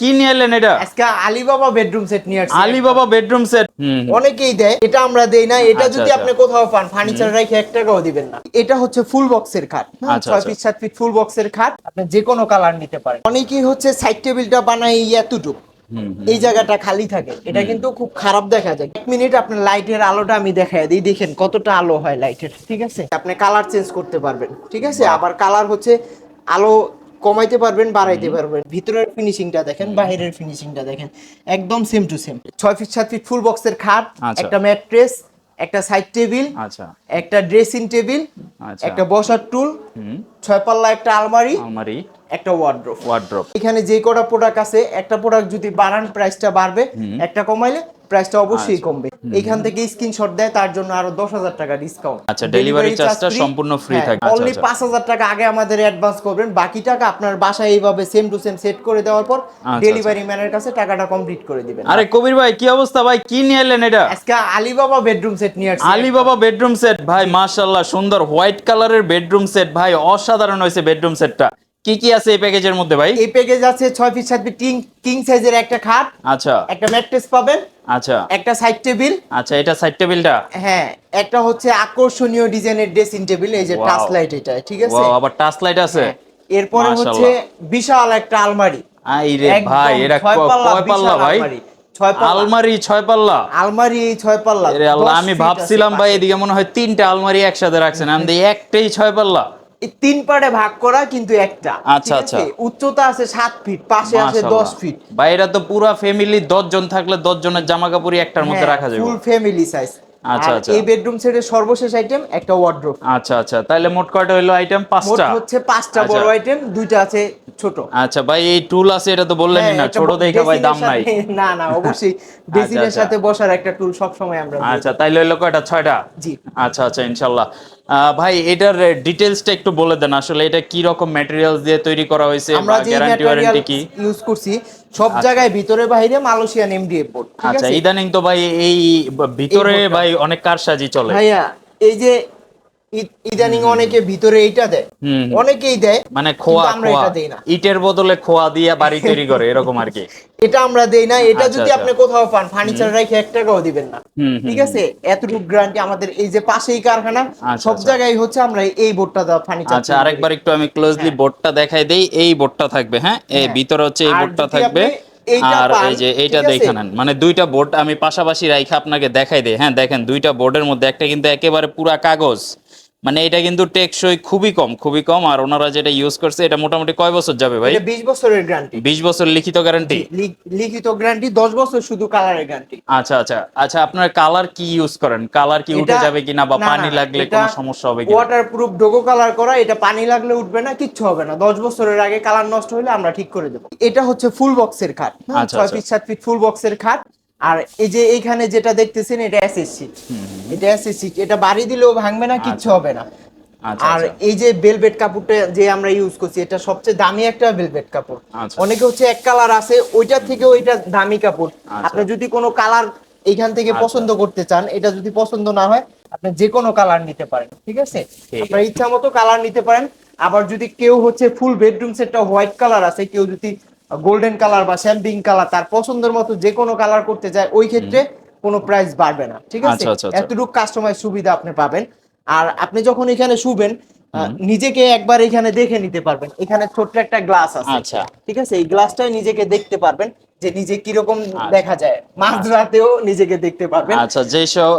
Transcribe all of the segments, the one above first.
কি নিয়ে এলেন এটা? আজকে আলিবাবা বেডরুম সেট নিয়ে আসছি। আলিবাবা বেডরুম সেট অনেকেই দেয় এটা আমরা দেই না এটা আচ্ছা, যদি আচ্ছা। আপনি কোথাও পান ফার্নিচার রেখে এক টাকাও দিবেন না। এটা হচ্ছে ফুল বক্সের খাট হ্যাঁ, আচ্ছা, ছয়। ফিট সাত ফিট ফুল বক্সের খাট আপনি যে কোনো কালার নিতে পারেন। অনেকেই হচ্ছে সাইড টেবিলটা বানাই এতটুকু। এই জায়গাটা খালি থাকে। এটা কিন্তু খুব খারাপ দেখা যায়। এক মিনিট আপনার লাইটের আলোটা আমি দেখাই দিই দেখেন কতটা আলো হয় লাইটের ঠিক আছে? আপনি কালার চেঞ্জ করতে পারবেন ঠিক আছে? আবার কালার হচ্ছে আলো কমাইতে পারবেন বাড়াইতে পারবেন। ভিতরের ফিনিশিংটা দেখেন বাইরের ফিনিশিংটা দেখেন। একদম সেম টু সেম ছয় ফিট সাত ফিট ফুল বক্সের খাট আচ্ছা। একটা ম্যাট্রেস একটা সাইড টেবিল আচ্ছা। একটা ড্রেসিং টেবিল আচ্ছা। একটা বসার টুল হুম। ছয় পাল্লা একটা আলমারি আমারই একটা ওয়ার্ড্রোপ ওয়ার্ড্রপ এখানে যে কটা প্রোডাক্ট আছে একটা প্রোডাক্ট যদি বাড়ান প্রাইসটা বাড়বে একটা কমাইলে প্রাইসটা অবশ্যই কমবে। এখান থেকে স্ক্রিনশট দেয় তার জন্য আরও দশ হাজার টাকা ডিসকাউন্ট আচ্ছা, delivery charge-টা সম্পূর্ণ free থাকবে। আচ্ছা, অনলি আচ্ছা। পাঁচ হাজার টাকা আগে আমাদের অ্যাডভান্স করবেন। বাকি টাকা আপনার বাসায় এইভাবে সেম টু সেম সেট করে দেওয়ার পর আচ্ছা। ডেলিভারি ম্যানের কাছে টাকাটা কমপ্লিট করে দিবেন। আরে কবির ভাই কি অবস্থা ভাই? কি নিয়ে এলেন এটা? আজকে আলিবাবা বেডরুম সেট নিয়ে আসছি। আলিবাবা বেডরুম সেট ভাই মাশাআল্লাহ সুন্দর হোয়াইট কালারের বেডরুম সেট ভাই অসাধারণ হয়েছে বেডরুম সেটটা কি কি আছে এই প্যাকেজের মধ্যে ভাই? এই প্যাকেজ আছে ছয় ফিট সাত ফিট কিং সাইজের একটা খাট আচ্ছা। একটা ম্যাট্রেস পাবেন আচ্ছা। একটা সাইড টেবিল আচ্ছা এটা সাইড টেবিলটা হ্যাঁ একটা হচ্ছে আকর্ষণীয় ডিজাইনের ড্রেসিং টেবিল এই যে. টাচ লাইট এটা ঠিক আছে? ওয়াও আবার টাচ লাইট আছে? হ্যাঁ। এরপরে হচ্ছে বিশাল একটা আলমারি। আই রে ভাই এটা ছয় কয় পাল্লা ভাই? আলমারি। ছয় পাল্লা। আলমারি ছয় পাল্লা? আমি ভাবছিলাম ভাই এদিকে মনে হয় তিনটা আলমারি একসাথে রাখছেন আমি একটাই ছয় পাল্লা। তিন পার্টে ভাগ করা কিন্তু একটা। আচ্ছা, আচ্ছা। উচ্চতা আছে সাত ফিট পাশে আছে দশ ফিট ভাই এটা তো পুরো ফ্যামিলি দশ জন থাকলে দশ জনের জামা কাপড়ই একটার মধ্যে রাখা যাবে। ফুল ফ্যামিলি সাইজ আচ্ছা, আচ্ছা। এই বেডরুম সেটের সর্বশেষ আইটেম একটা ওয়ার্ড্রোব আচ্ছা আচ্ছা। তাহলে মোট কয়টা হলো আইটেম মোট পাঁচটা হচ্ছে পাঁচটা আচ্ছা। বড় আইটেম দুইটা আছে ছোট। আচ্ছা ভাই এই টুল আছে এটা তো হ্যাঁ, না ছোট দেখে ভাই দাম নাই। না না অবশ্যই। ড্রেসিংয়ের আচ্ছা। সাথে বসার একটা টুল সব সময় আমরা আচ্ছা তাইলে হলো কয়টা? ছয়টা? জি। আচ্ছা আচ্ছা ইনশাল্লাহ। ভাই এটার ডিটেলসটা একটু বলে দেন। আসলে এটা কি রকম ম্যাটেরিয়ালস দিয়ে তৈরি করা হয়েছে আমরা গ্যারান্টি ওয়ারেন্টি কি? ইউজ করছি সব জায়গায় ভিতরে বাইরে মালয়েশিয়ান এমডিএফ বোর্ড আচ্ছা ইদানিং তো ভাই এই ভিতরে ভাই অনেক কারসাজি চলে। ভাইয়া এই যে ইদানিং অনেকে ভিতরে এইটা দেয়। অনেকেই দেয় মানে খোয়া আমরা এটা দেই না। ইটের বদলে খোয়া দিয়ে বাড়ি তৈরি করে এরকম আর কি। এটা আমরা দেই না এটা আচ্ছা, যদি আচ্ছা। আপনি কোথাও পান ফার্নিচার রেখে এক টাকাও দিবেন না। ঠিক আছে? এতটুকু গ্যারান্টি আমাদের এই যে পাশেই কারখানা আচ্ছা, সব। জায়গায় হচ্ছে আমরা এই বোর্ডটা দেওয়া ফার্নিচার আচ্ছা আরেকবার একটু আমি ক্লোজলি বোর্ডটা দেখাই দেই এই বোর্ডটা থাকবে হ্যাঁ? এই হ্যাঁ। ভিতরে হচ্ছে এই বোর্ডটা থাকবে। আর এই যে এইটা? দেখে নেন। মানে দুইটা বোর্ড আমি পাশাপাশি রাইখে আপনাকে দেখাই দেই হ্যাঁ? দেখেন দুইটা বোর্ডের মধ্যে একটা কিন্তু একেবারে পুরা কাগজ। মানে এটা কিন্তু টেকসই খুবই কম খুবই কম। আর ওনারা যেটা ইউজ করছে এটা মোটামুটি কয় বছর যাবে ভাই? এটা 20 বছরের গ্যারান্টি বিশ বছর লিখিত গ্যারান্টি লিখিত গ্যারান্টি 10 বছর শুধু কালারের গ্যারান্টি আচ্ছা আচ্ছা। আচ্ছা আপনার কালার কি ইউজ করেন? কালার কি উঠে যাবে কিনা বা পানি লাগলে কোনো সমস্যা হবে কিনা? ওয়াটার প্রুফ ডোগো কালার করা এটা পানি লাগলে উঠবে না কিচ্ছু হবে না। 10 বছরের আগে কালার নষ্ট হলে আমরা ঠিক করে দেব। এটা হচ্ছে ফুল বক্সের খাট। হ্যাঁ, আচ্ছা, ছয় আচ্ছা। ফিট সাত ফিট ফুল বক্সের খাট। আর এই যে এইখানে যেটা দেখতেছেন এটা এসএসসি এটা এসএসসি এটা বাড়ি দিলেও ভাঙবে না কিচ্ছু হবে না। আচ্ছা আর আচ্ছা। এই যে বেলভেট কাপড়টা যে আমরা ইউজ করছি এটা সবচেয়ে দামি একটা বেলভেট কাপড়। আচ্ছা। অনেকে হচ্ছে এক কালার আছে ওইটার থেকেও এটা দামি কাপড়। আচ্ছা। আপনি যদি কোনো কালার এইখান থেকে পছন্দ করতে চান এটা যদি পছন্দ না হয় আপনি যে কোনো কালার নিতে পারেন ঠিক আছে? আপনার ইচ্ছা মতো কালার নিতে পারেন। আবার যদি কেউ হচ্ছে ফুল বেডরুম সেটটা হোয়াইট কালার আছে কেউ যদি গোল্ডেন কালার বা শ্যাম্পিং কালার তার পছন্দের মতো যে কোনো কালার করতে চায় ওই ক্ষেত্রে কোনো প্রাইস বাড়বে না ঠিক আছে? আচ্ছা, আচ্ছা, আচ্ছা। এতটুকু কাস্টমাইজ সুবিধা আপনি পাবেন। আর আপনি যখন এখানে শুবেন নিজেকে একবার এখানে দেখে নিতে পারবেন। এখানে ছোট্ট একটা গ্লাস আছে। ঠিক আছে? এই গ্লাসটাই নিজেকে দেখতে পারবেন। যে নিজে কীরকম আচ্ছা। দেখা যায় মাঝরাতেও নিজেকে দেখতে পারবেন আচ্ছা যেসব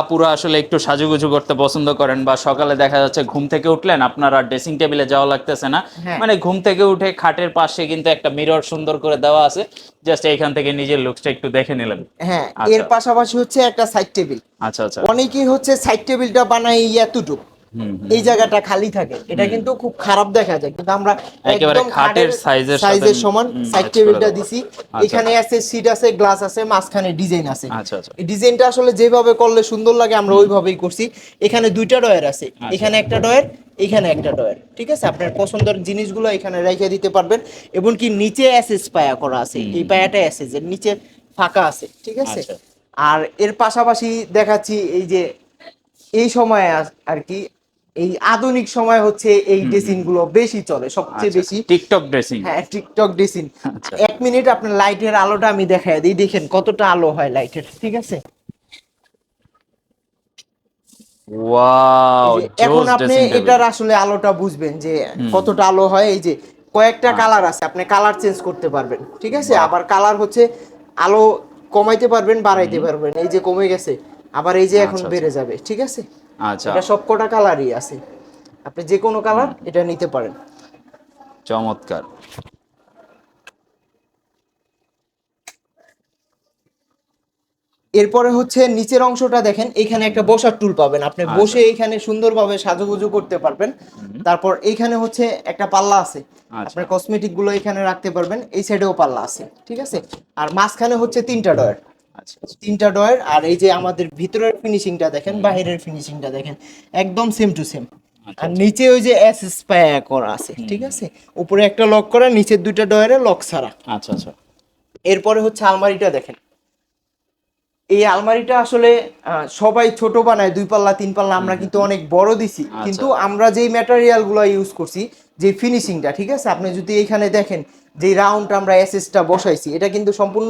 আপুরা আসলে একটু সাজুগুজু করতে পছন্দ করেন বা সকালে দেখা যাচ্ছে ঘুম থেকে উঠলেন আপনার ড্রেসিং টেবিলে যাওয়া লাগতেছে না হ্যাঁ। মানে ঘুম থেকে উঠে খাটের পাশে কিন্তু একটা মিরর সুন্দর করে দেওয়া আছে জাস্ট এইখান থেকে নিজের লুকসটা একটু দেখে নিলেন হ্যাঁ আচ্ছা। এর পাশাপাশি হচ্ছে একটা সাইড টেবিল আচ্ছা আচ্ছা অনেকেই হচ্ছে সাইড টেবিলটা বানাই এতটুকু। এই জায়গাটা খালি থাকে এটা কিন্তু খুব খারাপ দেখা যায়। কিন্তু আমরা একদম খাটের size-এর সাইজের সমান সাইড টেবিলটা দিছি। আচ্ছা। এখানে আছে সিট আছে গ্লাস আছে মাঝখানে ডিজাইন আছে। আচ্ছা আচ্ছা। এই ডিজাইনটা আসলে যেভাবে করলে সুন্দর লাগে আমরা ওইভাবেই করছি। এখানে দুইটা ডয়ার আছে আচ্ছা। এখানে একটা ডয়ার এখানে একটা ডয়ার ঠিক আছে? আপনার পছন্দের জিনিসগুলো এখানে রেখে দিতে পারবেন। এবং কি নিচে অ্যাসেস পায়া করা আছে এই পায়াটা অ্যাসেস এর নিচে ফাঁকা আছে ঠিক আছে? আচ্ছা। আর এর পাশাপাশি দেখাচ্ছি এই যে এই সময়ে আর কি এই আধুনিক সময় হচ্ছে এই ড্রেসিংগুলো বেশি চলে সবচেয়ে বেশি। টিকটক ড্রেসিং হ্যাঁ টিকটক ড্রেসিং আচ্ছা। এক মিনিট আপনার লাইটের আলোটা আমি দেখাই দিই দেখেন কতটা আলো হয় লাইটের ঠিক আছে? ওয়াও এখন আপনি এটার আসলে আলোটা বুঝবেন যে কতটা আলো হয়। এই যে কয়েকটা আচ্ছা। কালার আছে আপনি কালার চেঞ্জ করতে পারবেন ঠিক আছে? আবার কালার হচ্ছে আলো কমাইতে পারবেন বাড়াইতে পারবেন এই যে কমে গেছে আবার এই যে এখন আচ্ছা, বেড়ে যাবে ঠিক আছে? আচ্ছা। এটা সবকটা কালারই আছে। আপনি যে কোনো কালার এটা নিতে পারেন। চমৎকার। এরপরে হচ্ছে নিচের অংশটা দেখেন এখানে একটা বসার টুল পাবেন। আপনি আচ্ছা। বসে এখানে সুন্দরভাবে সাজুগুজু করতে পারবেন। তারপর এইখানে হচ্ছে একটা পাল্লা আছে। আচ্ছা। আপনার কসমেটিকগুলো এখানে রাখতে পারবেন এই সাইডেও পাল্লা আছে ঠিক আছে? আর মাঝখানে হচ্ছে তিনটা ডয়ার। তিনটা ডয়ার আর এই যে আমাদের ভিতরের ফিনিশিংটা দেখেন বাইরের ফিনিশিংটা দেখেন একদম সেম টু সেম আচ্ছা, আর নিচে ওই যে এস স্পায়া করা আছে ঠিক আছে? উপরে একটা লক করা নিচের দুইটা ডয়ারে লক ছাড়া। আচ্ছা আচ্ছা। এরপরে হচ্ছে আলমারিটা দেখেন। এই আলমারিটা আসলে আহ, সবাই ছোট বানায় দুই পাল্লা তিন পাল্লা আমরা কিন্তু অনেক বড় দিছি। আচ্ছা। কিন্তু আমরা যেই ম্যাটেরিয়ালগুলো ইউজ করছি যে ফিনিশিংটা ঠিক আছে? আপনি যদি এখানে দেখেন যে রাউন্ড আমরা এসএসটা বসাইছি এটা কিন্তু সম্পূর্ণ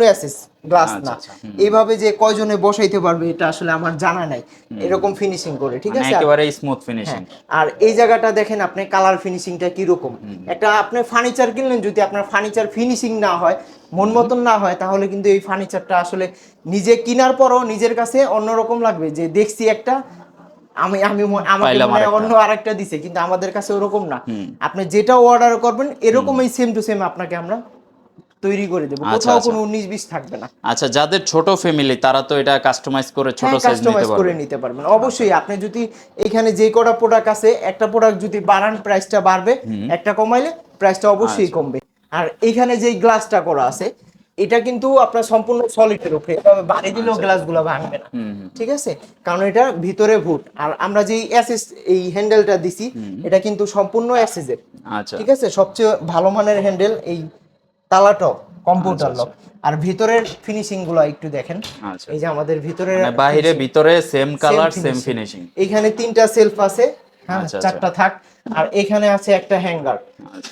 গ্লাস আচ্ছা, না। আচ্ছা, এইভাবে যে কয়জনে বসাইতে পারবে এটা আসলে আমার জানা নাই। এরকম ফিনিশিং করে ঠিক মানে আছে? একেবারে স্মুথ ফিনিশিং হ্যাঁ, আর এই জায়গাটা দেখেন আপনি কালার ফিনিশিংটা কীরকম? একটা আপনি ফার্নিচার কিনলেন যদি আপনার ফার্নিচার ফিনিশিং না হয় মন মতন না হয় তাহলে কিন্তু এই ফার্নিচারটা আসলে নিজে কেনার পরও নিজের কাছে অন্যরকম লাগবে। যে দেখছি একটা আমি আমি আমাকে হয়। অন্য আরেকটা দিছে কিন্তু আমাদের কাছে ওরকম না। আপনি যেটা অর্ডার করবেন এরকমই সেম টু সেম আপনাকে আমরা তৈরি করে দেবো। আচ্ছা, কোথাও আচ্ছা। কোনো উনিশ বিশ থাকবে না। আচ্ছা যাদের ছোট ফ্যামিলি তারা তো এটা কাস্টমাইজ করে ছোট হ্যাঁ কাস্টমাইজ করে নিতে পারবেন। অবশ্যই আপনি যদি এখানে যে কটা প্রোডাক্ট আছে একটা প্রোডাক্ট যদি বাড়ান প্রাইসটা বাড়বে একটা কমাইলে প্রাইসটা অবশ্যই আচ্ছা। কমবে। আর এখানে যেই গ্লাসটা করা আছে এটা কিন্তু আপনার সম্পূর্ণ সলিডের উপরে। এভাবে বাড়ি দিলেও গ্লাসগুলো ভাঙবে না। আচ্ছা। হুম, হুম। ঠিক আছে? কারণ এটা ভিতরে ভুট আর আমরা যেই অ্যাসেস এই হ্যান্ডেলটা দিছি এটা কিন্তু সম্পূর্ণ অ্যাসেসের আচ্ছা। ঠিক আছে? সবচেয়ে ভালো মানের হ্যান্ডেল এই তালাটাও কম্পিউটার লক আর ভিতরের ফিনিশিংগুলো একটু দেখেন। আচ্ছা। এই যে আমাদের ভিতরের মানে বাইরে ভিতরে সেম কালার সেম ফিনিশিং এখানে তিনটা সেলফ আছে। হ্যাঁ। চারটা থাক। আর এখানে আছে একটা হ্যাঙ্গার।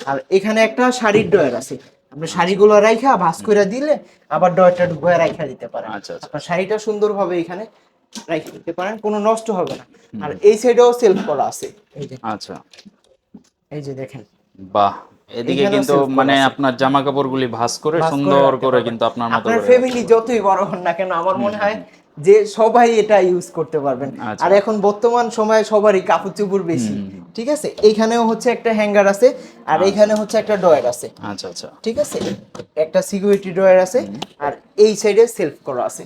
আর এখানে একটা শাড়ির ডয়ার আছে। আপনি শাড়িগুলো রাইখা ভাস করে দিলে আবার ডয়টা ঢুকে রাইখা দিতে পারেন। আচ্ছা, আচ্ছা। আপনার শাড়িটা সুন্দরভাবে এখানে রাইখা দিতে পারেন কোনো নষ্ট হবে না। আর এই সাইডেও সেলফ করা আছে এই যে। আচ্ছা। এই যে দেখেন। বাহ এদিকে কিন্তু মানে আপনার জামা কাপড়গুলি ভাস করে সুন্দর করে কিন্তু আপনার মতো আপনার ফ্যামিলি যতই বড় হন না কেন আমার মনে হয় যে সবাই এটা ইউজ করতে পারবেন। আচ্ছা। আর এখন বর্তমান সময়ে সবারই কাপড় চোপড় বেশি। ঠিক আছে? এইখানেও হচ্ছে একটা হ্যাঙ্গার আছে আর এইখানে হচ্ছে একটা ডয়ার আছে। আচ্ছা আচ্ছা। ঠিক আছে? একটা সিকিউরিটি ডয়ার আছে আর এই সাইডে সেলফ করা আছে।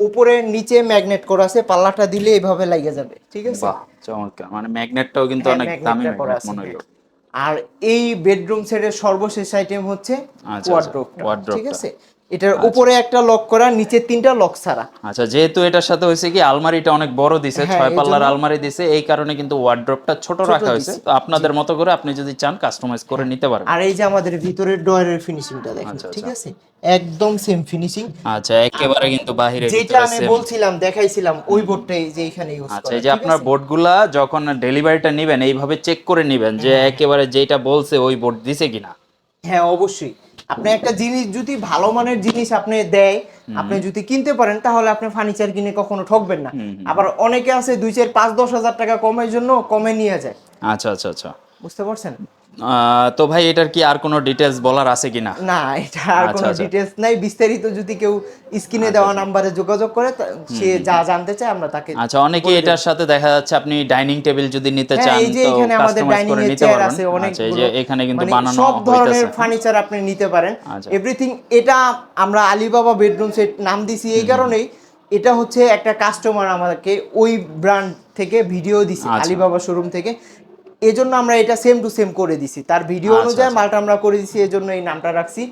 উপরে নিচে ম্যাগনেট করা আছে পাল্লাটা দিলে এইভাবে লাগিয়ে যাবে। ঠিক আছে? চমৎকার। মানে ম্যাগনেটটাও কিন্তু হ্যাঁ, অনেক দামি মনে হ্যাঁ। হলো। আর এই বেডরুম সেটের সর্বশেষ আইটেম হচ্ছে আচ্ছা, ঠিক আছে? এটার উপরে একটা লক করা নিচে তিনটা লক ছাড়া। আচ্ছা যেহেতু এটার সাথে হয়েছে কি আলমারিটা অনেক বড় দিছে হ্যাঁ, ছয় পাল্লার আলমারি দিছে এই কারণে কিন্তু ওয়ার্ড্রপটা ছোট রাখা হয়েছে। তো আপনাদের মতো করে আপনি যদি চান কাস্টমাইজ করে নিতে পারবেন। আর এই যে আমাদের ভিতরের ডয়ারের ফিনিশিংটা দেখেন আচ্ছা, ঠিক আচ্ছা। আছে? একদম সেম ফিনিশিং আচ্ছা একেবারে কিন্তু বাহিরে যেটা আমি বলছিলাম দেখাইছিলাম ওই বোর্ডটাই যে এখানে ইউজ আচ্ছা এই যে আপনার বোর্ডগুলা যখন ডেলিভারিটা নেবেন এইভাবে চেক করে নেবেন যে একেবারে যেটা বলছে ওই বোর্ড দিছে কিনা। হ্যাঁ অবশ্যই। আপনি একটা জিনিস যদি ভালো মানের জিনিস আপনি দেয় আপনি যদি কিনতে পারেন তাহলে আপনি ফার্নিচার কিনে কখনো ঠকবেন না। আবার অনেকে আছে দুই চার পাঁচ দশ হাজার টাকা কমের জন্য কমে নিয়ে যায়। আচ্ছা আচ্ছা আচ্ছা। বুঝতে পারছেন? তো ভাই এটার কি আর কোনো ডিটেলস বলার আছে কিনা? না এটা আর আচ্ছা, কোনো আচ্ছা। ডিটেলস নাই। বিস্তারিত যদি কেউ স্ক্রিনে দেওয়া নাম্বারে যোগাযোগ করে সে যা জানতে চায় আমরা তাকে আচ্ছা অনেকে এটার সাথে দেখা যাচ্ছে আপনি ডাইনিং টেবিল যদি নিতে হ্যাঁ, চান এই যে এখানে আমাদের ডাইনিং এর চেয়ার আছে অনেক আচ্ছা এই যে এখানে কিন্তু মানে বানানো সব ধরনের ফার্নিচার আপনি নিতে পারেন। আচ্ছা। এভরিথিং এটা আমরা আলিবাবা বেডরুম সেট নাম দিছি এই কারণেই। এটা হচ্ছে একটা কাস্টমার আমাদেরকে ওই ব্র্যান্ড থেকে ভিডিও দিছি আচ্ছা। আলিবাবা শোরুম থেকে। এজন্য আমরা এটা সেম টু সেম করে দিছি। তার ভিডিও আচ্ছা, অনুযায়ী আচ্ছা। মালটা আমরা করে দিছি এজন্য এই নামটা রাখছি।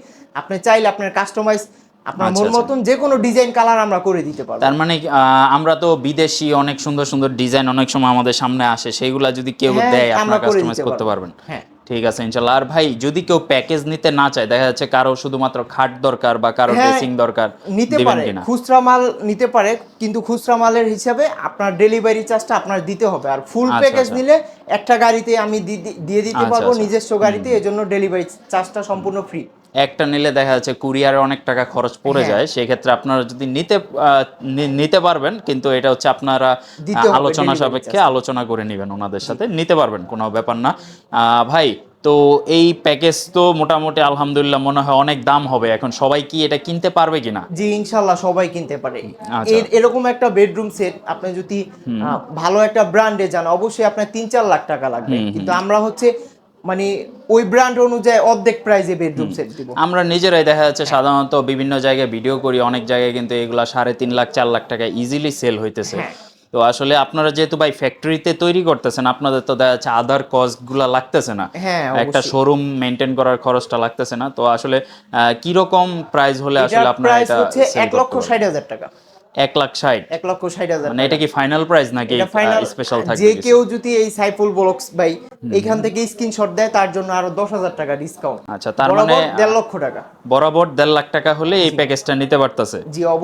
আপনি চাইলে আপনার কাস্টমাইজ আপনার আচ্ছা, মন। মতন যে কোনো ডিজাইন কালার আমরা করে দিতে পারব। তার মানে আমরা তো বিদেশি অনেক সুন্দর সুন্দর ডিজাইন অনেক সময় আমাদের সামনে আসে সেইগুলা যদি কেউ হ্যাঁ, দেয় আপনারা কাস্টমাইজ করতে পারবেন। হ্যাঁ। ঠিক আছে ইনশাল্লাহ আর ভাই যদি কেউ প্যাকেজ নিতে না চায় দেখা যাচ্ছে কারও শুধুমাত্র খাট দরকার বা কারও হ্যাঁ, ড্রেসিং দরকার নিতে পারে খুচরা মাল নিতে পারে কিন্তু খুচরা মালের হিসাবে আপনার ডেলিভারি চার্জটা আপনার দিতে হবে। আর ফুল আচ্ছা, প্যাকেজ আচ্ছা। নিলে একটা গাড়িতে আমি দিয়ে দিতে আচ্ছা, পারব আচ্ছা। নিজস্ব গাড়িতে এজন্য ডেলিভারি চার্জটা সম্পূর্ণ ফ্রি একটা নিলে দেখা যাচ্ছে কুরিয়ারে অনেক টাকা খরচ পড়ে হ্যাঁ। যায় সেক্ষেত্রে আপনারা যদি নিতে নিতে পারবেন কিন্তু এটা হচ্ছে আপনারা আলোচনা সাপেক্ষে আলোচনা করে নেবেন ওনাদের সাথে নিতে পারবেন কোনো ব্যাপার না। ভাই তো এই প্যাকেজ তো মোটামুটি আলহামদুলিল্লাহ মনে হয় অনেক দাম হবে এখন সবাই কি এটা কিনতে পারবে কিনা? জি ইনশাল্লাহ সবাই কিনতে পারে। আচ্ছা। এরকম একটা বেডরুম সেট আপনি যদি ভালো একটা ব্র্যান্ডে যান অবশ্যই আপনার তিন চার লাখ টাকা লাগবে। কিন্তু আমরা হচ্ছে মানে ওই ব্র্যান্ড অনুযায়ী অর্ধেক প্রাইজে বেডরুম সেট দিব। আমরা নিজেরাই দেখা যাচ্ছে সাধারণত বিভিন্ন জায়গায় ভিডিও করি অনেক জায়গায় কিন্তু এগুলা সাড়ে তিন লাখ চার লাখ টাকা ইজিলি সেল হইতেছে। হ্যাঁ। তো আসলে আপনারা যেহেতু ভাই ফ্যাক্টরিতে তৈরি করতেছেন আপনাদের তো দেখা যাচ্ছে আদার কস্টগুলা লাগতেছে না। হ্যাঁ, একটা শোরুম মেনটেন করার খরচটা লাগতেছে না। তো আসলে কীরকম প্রাইস হলে আসলে আপনারা প্রাইস হচ্ছে লক্ষ পারবেন? ষাট হাজার টাকা। এক লাখ ষাট। এক লক্ষ ষাট হাজার মানে এটা কি ফাইনাল প্রাইস নাকি ফাইনাল স্পেশাল থাকবে যে কেউ যদি এই সাইফুল ব্লগস ভাই এখান থেকে স্ক্রিনশট দেয় তার জন্য আরও দশ হাজার টাকা ডিসকাউন্ট আচ্ছা তার মানে দেড় লক্ষ টাকা। বরাবর দেড় লাখ টাকা হলে এই প্যাকেজটা নিতে পারতেছে।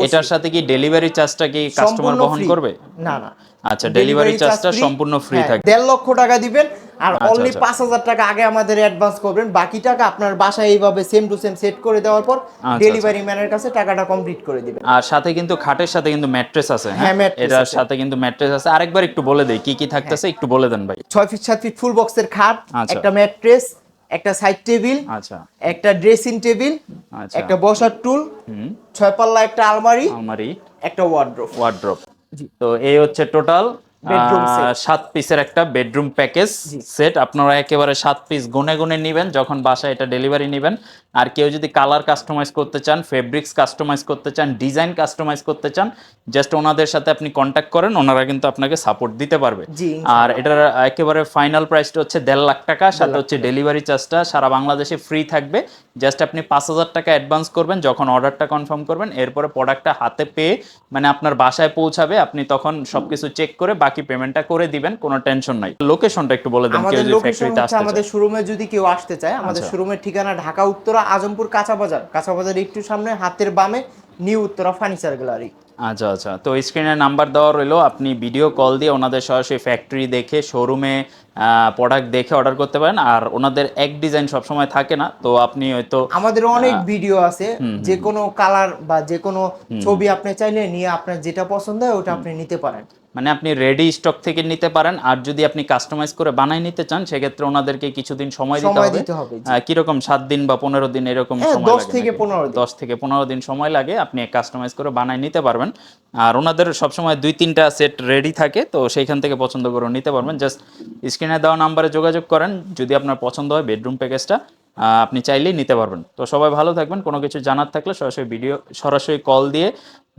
এটার সাথে কি ডেলিভারি চার্জটা কি কাস্টমার বহন করবে? না না। আচ্ছা ডেলিভারি চার্জটা সম্পূর্ণ ফ্রি হ্যাঁ, থাকবে দেড় লক্ষ টাকা দিবেন আর আচ্ছা, অনলি আচ্ছা। পাঁচ হাজার টাকা আগে আমাদের অ্যাডভান্স করবেন। বাকি টাকা আপনার বাসায় এইভাবে সেম টু সেম সেট করে দেওয়ার পর আচ্ছা। ডেলিভারি ম্যানের কাছে টাকাটা কমপ্লিট করে দিবেন। আর সাথে কিন্তু খাটের সাথে কিন্তু ম্যাট্রেস আছে হ্যাঁ? হ্যাঁ, এটার সাথে কিন্তু ম্যাট্রেস আছে। আরেকবার একটু বলে দেই কি কি থাকতেছে? একটু বলে দেন ভাই। ছয় ফিট সাত ফিট ফুল বক্সের খাট আচ্ছা। একটা ম্যাট্রেস একটা সাইড টেবিল আচ্ছা। একটা ড্রেসিং টেবিল আচ্ছা। একটা বসার টুল হুম। ছয় পাল্লা একটা আলমারি আলমারি। একটা ওয়ার্ড্রোপ ওয়ার্ড্রপ জি। তো এই হচ্ছে টোটাল। সাত পিসের একটা বেডরুম প্যাকেজ সেট আপনারা একেবারে সাত পিস গুনে গুনে নেবেন যখন বাসায় এটা ডেলিভারি নেবেন। আর কেউ যদি কালার কাস্টমাইজ করতে চান ফেব্রিক্স কাস্টমাইজ করতে চান ডিজাইন কাস্টমাইজ করতে চান জাস্ট ওনাদের সাথে আপনি কন্ট্যাক্ট করেন ওনারা কিন্তু আপনাকে সাপোর্ট দিতে পারবে। আর এটার একেবারে ফাইনাল প্রাইসটা হচ্ছে দেড় লাখ টাকা সাথে হচ্ছে ডেলিভারি চার্জটা সারা বাংলাদেশে ফ্রি থাকবে। জাস্ট আপনি পাঁচ হাজার টাকা অ্যাডভান্স করবেন যখন অর্ডারটা কনফার্ম করবেন এরপরে প্রোডাক্টটা হাতে পেয়ে মানে আপনার বাসায় পৌঁছাবে আপনি তখন সবকিছু চেক করে বাকি পেমেন্টটা করে দিবেন কোনো টেনশন নাই। লোকেশনটা একটু বলে দেন কেউ আমাদের যদি ফ্যাক্টরিতে আসতে আমাদের শোরুমে যদি কেউ আসতে চায় আমাদের আচ্ছা। শোরুমের ঠিকানা ঢাকা উত্তরা আজমপুর কাঁচা বাজার। কাঁচা বাজার একটু সামনে হাতের বামে নিউ উত্তরা ফার্নিচার গ্যালারি। আচ্ছা আচ্ছা। তো স্ক্রিনে নাম্বার দেওয়া রইল আপনি ভিডিও কল দিয়ে ওনাদের সরাসরি ফ্যাক্টরি দেখে শোরুমে প্রোডাক্ট দেখে অর্ডার করতে পারেন আর ওনাদের এক ডিজাইন সবসময় থাকে না তো আপনি হয়তো আমাদের অনেক ভিডিও আছে যে কোনো কালার বা যে কোনো ছবি আপনি চাইলে নিয়ে আপনার যেটা পছন্দ হয় ওটা আপনি নিতে পারেন। মানে আপনি রেডি স্টক থেকে নিতে পারেন আর যদি আপনি কাস্টমাইজ করে বানাই নিতে চান সেক্ষেত্রে ওনাদেরকে কিছুদিন সময় দিতে হবে। কীরকম সাত দিন বা পনেরো দিন এরকম হ্যাঁ, সময় 10 লাগে থেকে নাকি? 15 দিন। দশ থেকে পনেরো দিন সময় লাগে আপনি কাস্টমাইজ করে বানাই নিতে পারবেন। আর ওনাদের সবসময় দুই তিনটা সেট রেডি থাকে তো সেইখান থেকে পছন্দ করে নিতে পারবেন। জাস্ট স্ক্রিনে দেওয়া নাম্বারে যোগাযোগ করেন যদি আপনার পছন্দ হয় বেডরুম প্যাকেজটা আপনি চাইলেই নিতে পারবেন। তো সবাই ভালো থাকবেন কোনো কিছু জানার থাকলে সরাসরি ভিডিও সরাসরি কল দিয়ে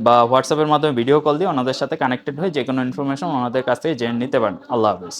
বা হোয়াটসঅ্যাপের মাধ্যমে ভিডিও কল দিয়ে ওনাদের সাথে কানেক্টেড হয়ে যে কোনো ইনফরমেশন ওনাদের কাছ থেকে জেনে নিতে পারেন। আল্লাহ হাফিজ।